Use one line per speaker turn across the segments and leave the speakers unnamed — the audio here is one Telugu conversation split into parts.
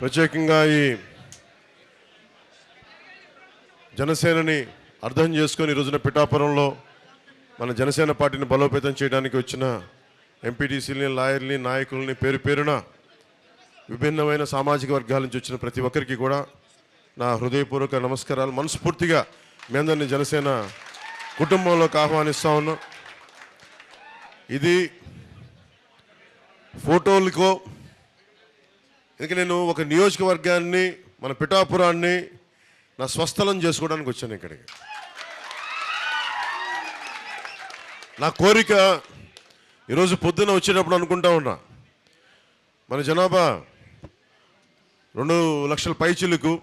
ప్రత్యేకంగా ఈ జనసేనని అర్థం చేసుకొని ఈ రోజున పిఠాపురంలో మన జనసేన పార్టీని బలోపేతం చేయడానికి వచ్చిన ఎంపీటీసీలని లాయర్ని నాయకుల్ని పేరు పేరున విభిన్నమైన సామాజిక వర్గాల నుంచి వచ్చిన ప్రతి ఒక్కరికి కూడా నా హృదయపూర్వక నమస్కారాలు. మనస్ఫూర్తిగా మీ అందరినీ జనసేన కుటుంబంలోకి ఆహ్వానిస్తా ఉన్నాం. ఇది ఫోటోలకో ఎందుకంటే నేను ఒక నియోజకవర్గాన్ని మన పిఠాపురాన్ని నా స్వస్థలం చేసుకోవడానికి వచ్చాను ఇక్కడికి. నా కోరిక ఈరోజు పొద్దున వచ్చేటప్పుడు అనుకుంటా ఉన్నా. మన జనాభా రెండు లక్షల పైచిలకు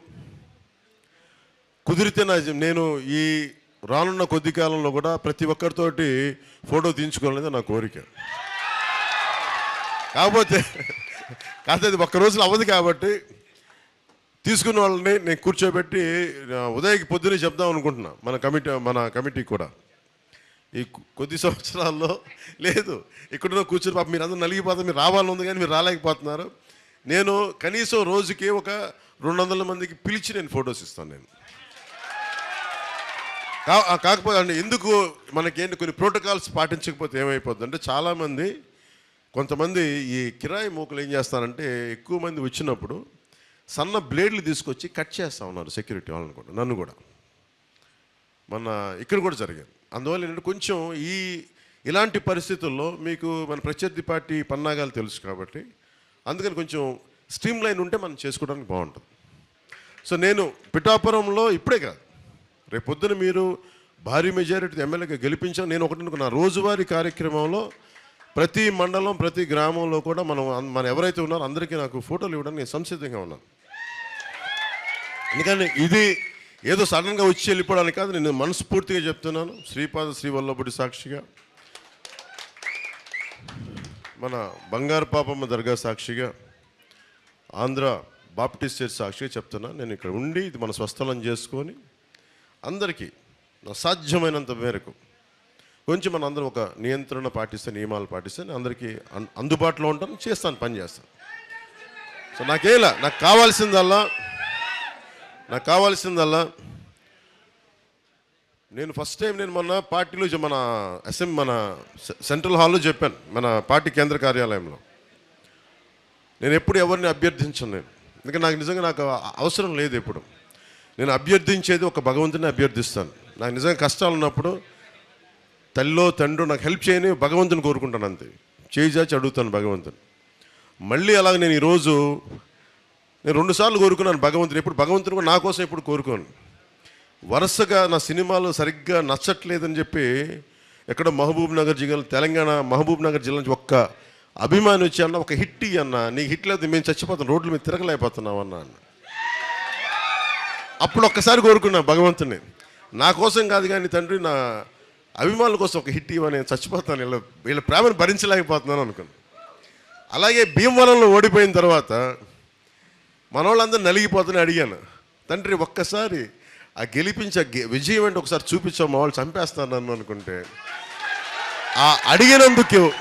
కుదిరితే నా నేను ఈ రానున్న కొద్ది కాలంలో కూడా ప్రతి ఒక్కరితోటి ఫోటో తీయించుకోవాలనేది నా కోరిక. కాకపోతే కాకపోతే అది ఒక్క రోజులు అవ్వదు కాబట్టి తీసుకున్న వాళ్ళని నేను కూర్చోబెట్టి ఉదయకి పొద్దునే చెప్దాం అనుకుంటున్నా మన కమిటీ మన కమిటీ కూడా. ఈ కొద్ది సంవత్సరాల్లో లేదు. ఇక్కడ కూర్చొని పాప మీరు అందరూ నలిగిపోతారు మీరు రావాలని ఉంది కానీ మీరు రాలేకపోతున్నారు. నేను కనీసం రోజుకి ఒక రెండు వందల మందికి పిలిచి నేను ఫొటోస్ ఇస్తాను నేను. కా- కాకపోతే అండి ఎందుకు మనకేంటి కొన్ని ప్రోటోకాల్స్ పాటించకపోతే ఏమైపోతుంది అంటే చాలామంది కొంతమంది ఈ కిరాయి మూకలు ఏం చేస్తారంటే ఎక్కువ మంది వచ్చినప్పుడు సన్న బ్లేడ్లు తీసుకొచ్చి కట్ చేస్తా ఉన్నారు సెక్యూరిటీ వాళ్ళని కూడా నన్ను కూడా. మన ఇక్కడ కూడా జరిగింది అందువల్ల ఏంటంటే కొంచెం ఈ ఇలాంటి పరిస్థితుల్లో మీకు మన ప్రత్యర్థి పార్టీ పన్నాగాలు తెలుసు కాబట్టి అందుకని కొంచెం స్ట్రీమ్ లైన్ ఉంటే మనం చేసుకోవడానికి బాగుంటుంది. సో నేను పిఠాపురంలో ఇప్పుడే కాదు రేపు పొద్దున మీరు భారీ మెజారిటీ ఎమ్మెల్యేగా గెలిపించాను నేను ఒకటి నా రోజువారీ కార్యక్రమంలో ప్రతి మండలం ప్రతి గ్రామంలో కూడా మనం మనం మన ఎవరైతే ఉన్నారో అందరికీ నాకు ఫోటోలు ఇవ్వడానికి నేను సంసిద్ధంగా ఉన్నాను. ఎందుకంటే ఇది ఏదో సడన్గా వచ్చి వెళ్ళిపోవడానికి కాదు నేను మనస్ఫూర్తిగా చెప్తున్నాను. శ్రీపాద శ్రీవల్లభుడి సాక్షిగా మన బంగారు పాపమ్మ దర్గా సాక్షిగా ఆంధ్ర బాప్టిస్ట్ చర్చ్ సాక్షిగా చెప్తున్నాను నేను ఇక్కడ ఉండి ఇది మన స్వస్థలం చేసుకొని అందరికీ నా సాధ్యమైనంత మేరకు కొంచెం మన అందరం ఒక నియంత్రణ పాటిస్తే నియమాలు పాటిస్తే నేను అందరికీ అందుబాటులో ఉంటాను చేస్తాను పని చేస్తాను. సో నాకేలా? నాకు కావాల్సిందల్లా నాకు కావాల్సిందల్లా నేను ఫస్ట్ టైం నేను మొన్న పార్టీలో మన అసెంబ్లీ మన సె- సెంట్రల్ హాల్లో చెప్పాను మన పార్టీ కేంద్ర కార్యాలయంలో. నేను ఎప్పుడు ఎవరిని అభ్యర్థించను నేను. ఎందుకంటే నాకు నిజంగా నాకు అవసరం లేదు ఎప్పుడు. నేను అభ్యర్థించేది ఒక భగవంతుని అభ్యర్థిస్తాను. నాకు నిజంగా కష్టాలు ఉన్నప్పుడు తల్లో తండ్రి నాకు హెల్ప్ చేయని భగవంతుని కోరుకుంటాను అంతే. చేయిచాచి అడుగుతాను భగవంతుని. మళ్ళీ అలాగే నేను ఈరోజు నేను రెండుసార్లు కోరుకున్నాను భగవంతుని. ఎప్పుడు భగవంతుని కూడా నా కోసం ఎప్పుడు కోరుకోను. వరుసగా నా సినిమాలు సరిగ్గా నచ్చట్లేదని చెప్పి ఎక్కడ మహబూబ్ నగర్ జిల్లా తెలంగాణ మహబూబ్ నగర్ జిల్లా నుంచి ఒక్క అభిమాని వచ్చి అన్న ఒక హిట్ అన్న నీకు హిట్ లేదు మేము చచ్చిపోతాం రోడ్ల మీద తిరగలేకపోతున్నాం అన్న అన్న. అప్పుడు ఒక్కసారి కోరుకున్నా భగవంతుని. నా కోసం కాదు కానీ తండ్రి నా అభిమానుల కోసం ఒక హిట్ ఇవ్వని నేను చచ్చిపోతాను. వీళ్ళ వీళ్ళ ప్రేమను భరించలేకపోతున్నాను అనుకున్నాను. అలాగే భీమవరంలో ఓడిపోయిన తర్వాత మన వాళ్ళందరూ నలిగిపోతుందని అడిగాను. తండ్రి ఒక్కసారి ఆ గెలిపించే విజయం అంటే ఒకసారి చూపించాం మా వాళ్ళు చంపేస్తారు నన్ను అనుకుంటే. ఆ అడిగినందుకు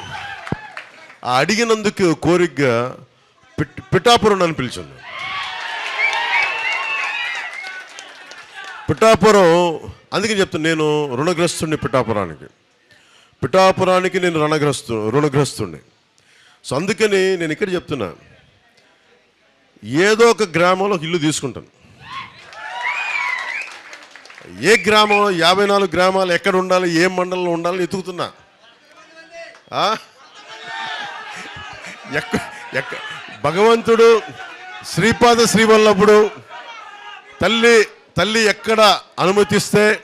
ఆ అడిగినందుకు కోరికగా పిట్ పిఠాపురం అని పిలిచింది. పిఠాపురం అందుకే చెప్తాను నేను రుణగ్రస్తుడిని పిఠాపురానికి. పిఠాపురానికి నేను రుణగ్రస్తు రుణగ్రస్తుడిని సో అందుకని నేను ఇక్కడ చెప్తున్నా ఏదో ఒక గ్రామంలో ఇల్లు తీసుకుంటాను. ఏ గ్రామంలో యాభై నాలుగు గ్రామాలు ఎక్కడ ఉండాలి ఏ మండలంలో ఉండాలని ఎతుకుతున్నా ఎక్క ఎక్క భగవంతుడు శ్రీపాద శ్రీవల్లభుడు తల్లి తల్లి ఎక్కడ అనుమతిస్తే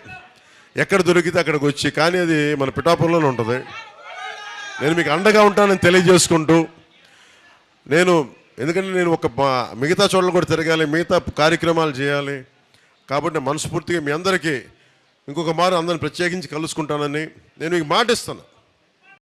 ఎక్కడ దొరికితే అక్కడికి వచ్చి కానీ అది మన పిఠాపురంలోనే ఉంటుంది. నేను మీకు అండగా ఉంటానని తెలియజేసుకుంటూ నేను ఎందుకంటే నేను ఒక మా- మిగతా చోట్ల కూడా తిరగాలి మిగతా కార్యక్రమాలు చేయాలి. కాబట్టి మనస్ఫూర్తిగా మీ అందరికీ ఇంకొక మారు అందరిని ప్రత్యేకించి కలుసుకుంటానని నేను మీకు మాట ఇస్తాను